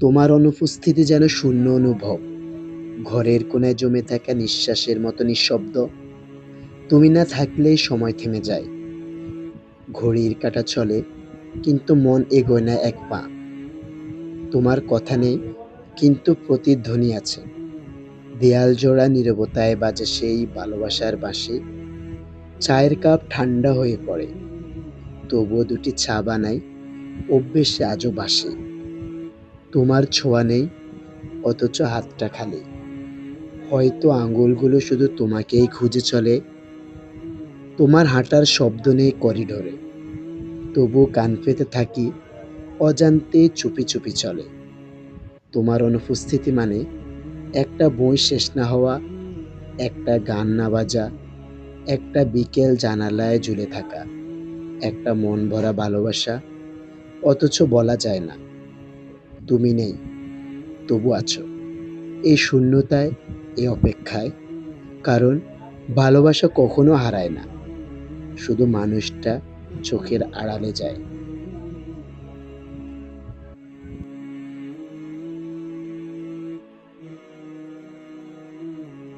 তোমার অনুপস্থিতি যেন শূন্য অনুভব। ঘরের কোনায় জমে থাকা নিঃশ্বাসের মতো নিঃশব্দ। তুমি না থাকলেই সময় থেমে যায়। ঘড়ির কাঁটা চলে, কিন্তু মন এগোয় না এক পা। তোমার কথা নেই, কিন্তু প্রতিধ্বনি আছে। দেয়াল জোড়া নীরবতায় বাজে সেই ভালোবাসার বাসে চায়ের কাপ ঠান্ডা হয়ে পড়ে। তবুও দুটি চা বানাই, অভ্যেসে আজও বাসে তোমার ছোঁয়া নেই, অথচ হাতটা খালি। হয়তো আঙুলগুলো শুধু তোমাকেই খুঁজে চলে। তোমার হাঁটার শব্দ নেই করিডোরে। তবু কান পেতে থাকি, অজান্তে চুপি চুপি চলে। তোমার অনুপস্থিতি মানে একটা বই শেষ না হওয়া, একটা গান না বাজা, একটা বিকেল জানালায় ঝুলে থাকা, একটা মন ভরা ভালোবাসা, অথচ বলা যায় না। তুমি নেই, তবু আছো। এই শূন্যতায় এ অপেক্ষায়, কারণ ভালোবাসা কখনো হারায় না। শুধু মানুষটা চোখের আড়ালে যায়।